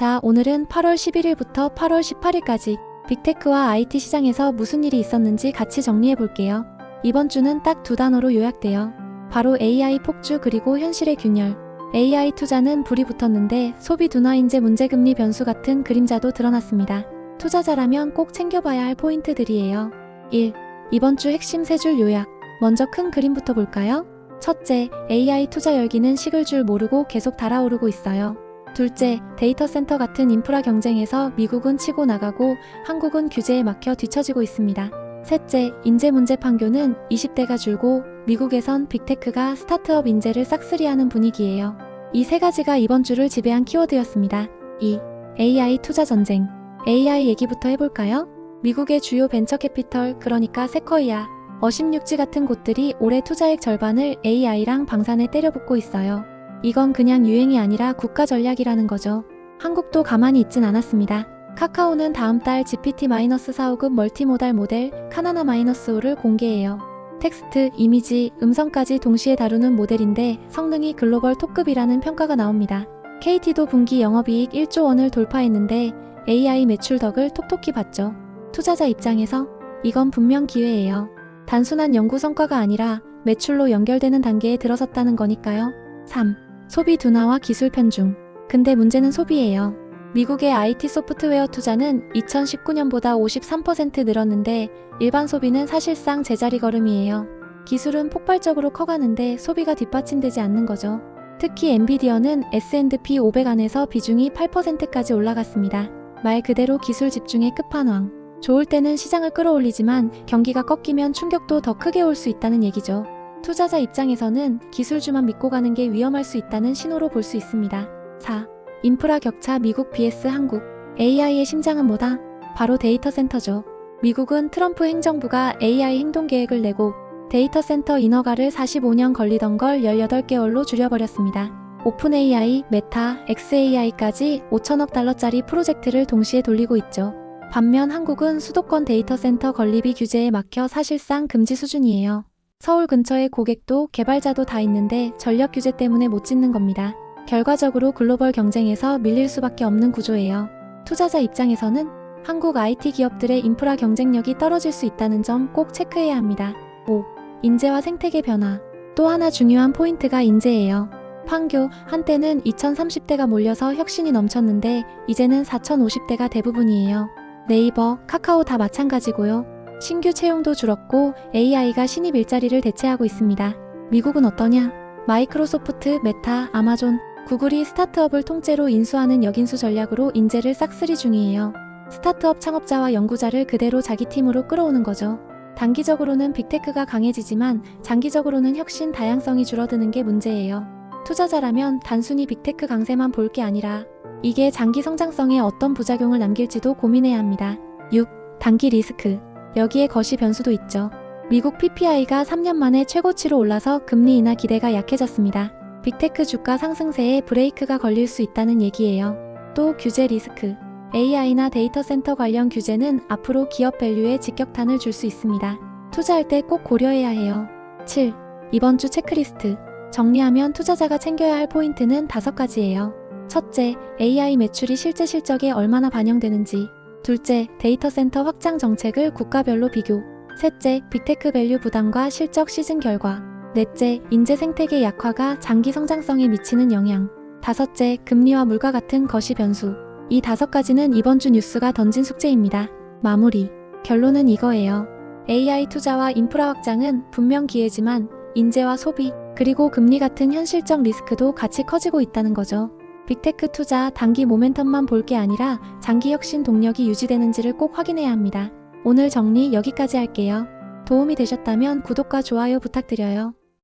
자, 오늘은 8월 11일부터 8월 18일까지 빅테크와 IT 시장에서 무슨 일이 있었는지 같이 정리해 볼게요. 이번 주는 딱 두 단어로 요약돼요. 바로 AI 폭주 그리고 현실의 균열. AI 투자는 불이 붙었는데 소비 둔화 인재 문제 금리 변수 같은 그림자도 드러났습니다. 투자자라면 꼭 챙겨봐야 할 포인트들이에요. 1. 이번 주 핵심 세 줄 요약. 먼저 큰 그림부터 볼까요? 첫째, AI 투자 열기는 식을 줄 모르고 계속 달아오르고 있어요. 둘째, 데이터 센터 같은 인프라 경쟁에서 미국은 치고 나가고 한국은 규제에 막혀 뒤처지고 있습니다. 셋째, 인재 문제 판교는 20대가 줄고 미국에선 빅테크가 스타트업 인재를 싹쓸이하는 분위기예요. 이 세 가지가 이번 주를 지배한 키워드였습니다. 2. AI 투자 전쟁. AI 얘기부터 해볼까요? 미국의 주요 벤처 캐피털, 그러니까 세커이아, 어심육지 같은 곳들이 올해 투자액 절반을 AI랑 방산에 때려붓고 있어요. 이건 그냥 유행이 아니라 국가 전략이라는 거죠. 한국도 가만히 있진 않았습니다. 카카오는 다음 달 GPT-4호급 멀티모달 모델 카나나-5를 공개해요. 텍스트, 이미지, 음성까지 동시에 다루는 모델인데 성능이 글로벌 톱급이라는 평가가 나옵니다. KT도 분기 영업이익 1조 원을 돌파했는데 AI 매출 덕을 톡톡히 봤죠. 투자자 입장에서 이건 분명 기회예요. 단순한 연구 성과가 아니라 매출로 연결되는 단계에 들어섰다는 거니까요. 3. 소비 둔화와 기술 편중. 근데 문제는 소비예요. 미국의 IT 소프트웨어 투자는 2019년보다 53% 늘었는데 일반 소비는 사실상 제자리 걸음이에요. 기술은 폭발적으로 커가는데 소비가 뒷받침되지 않는 거죠. 특히 엔비디어는 S&P 500 안에서 비중이 8%까지 올라갔습니다. 말 그대로 기술 집중의 끝판왕. 좋을 때는 시장을 끌어올리지만 경기가 꺾이면 충격도 더 크게 올 수 있다는 얘기죠. 투자자 입장에서는 기술주만 믿고 가는 게 위험할 수 있다는 신호로 볼 수 있습니다. 4. 인프라 격차 미국 vs 한국. AI의 심장은 뭐다? 바로 데이터 센터죠. 미국은 트럼프 행정부가 AI 행동 계획을 내고 데이터 센터 인허가를 45년 걸리던 걸 18개월로 줄여버렸습니다. 오픈 AI, 메타, XAI까지 5천억 달러짜리 프로젝트를 동시에 돌리고 있죠. 반면 한국은 수도권 데이터 센터 건립이 규제에 막혀 사실상 금지 수준이에요. 서울 근처에 고객도 개발자도 다 있는데 전력 규제 때문에 못 짓는 겁니다. 결과적으로 글로벌 경쟁에서 밀릴 수밖에 없는 구조예요. 투자자 입장에서는 한국 IT 기업들의 인프라 경쟁력이 떨어질 수 있다는 점 꼭 체크해야 합니다. 5. 인재와 생태계 변화. 또 하나 중요한 포인트가 인재예요. 판교, 한때는 2030대가 몰려서 혁신이 넘쳤는데 이제는 4050대가 대부분이에요. 네이버, 카카오 다 마찬가지고요. 신규 채용도 줄었고 AI가 신입 일자리를 대체하고 있습니다. 미국은 어떠냐? 마이크로소프트, 메타, 아마존, 구글이 스타트업을 통째로 인수하는 역인수 전략으로 인재를 싹쓸이 중이에요. 스타트업 창업자와 연구자를 그대로 자기 팀으로 끌어오는 거죠. 단기적으로는 빅테크가 강해지지만 장기적으로는 혁신 다양성이 줄어드는 게 문제예요. 투자자라면 단순히 빅테크 강세만 볼 게 아니라 이게 장기 성장성에 어떤 부작용을 남길지도 고민해야 합니다. 6. 단기 리스크. 여기에 거시 변수도 있죠. 미국 PPI가 3년 만에 최고치로 올라서 금리 인하 기대가 약해졌습니다. 빅테크 주가 상승세에 브레이크가 걸릴 수 있다는 얘기예요. 또 규제 리스크. AI나 데이터 센터 관련 규제는 앞으로 기업 밸류에 직격탄을 줄 수 있습니다. 투자할 때 꼭 고려해야 해요. 7. 이번 주 체크리스트. 정리하면 투자자가 챙겨야 할 포인트는 다섯 가지예요. 첫째, AI 매출이 실제 실적에 얼마나 반영되는지. 둘째, 데이터 센터 확장 정책을 국가별로 비교. 셋째, 빅테크 밸류 부담과 실적 시즌 결과. 넷째, 인재 생태계 약화가 장기 성장성에 미치는 영향. 다섯째, 금리와 물가 같은 거시 변수. 이 다섯 가지는 이번 주 뉴스가 던진 숙제입니다. 마무리. 결론은 이거예요. AI 투자와 인프라 확장은 분명 기회지만 인재와 소비, 그리고 금리 같은 현실적 리스크도 같이 커지고 있다는 거죠. 빅테크 투자 단기 모멘텀만 볼 게 아니라 장기 혁신 동력이 유지되는지를 꼭 확인해야 합니다. 오늘 정리 여기까지 할게요. 도움이 되셨다면 구독과 좋아요 부탁드려요.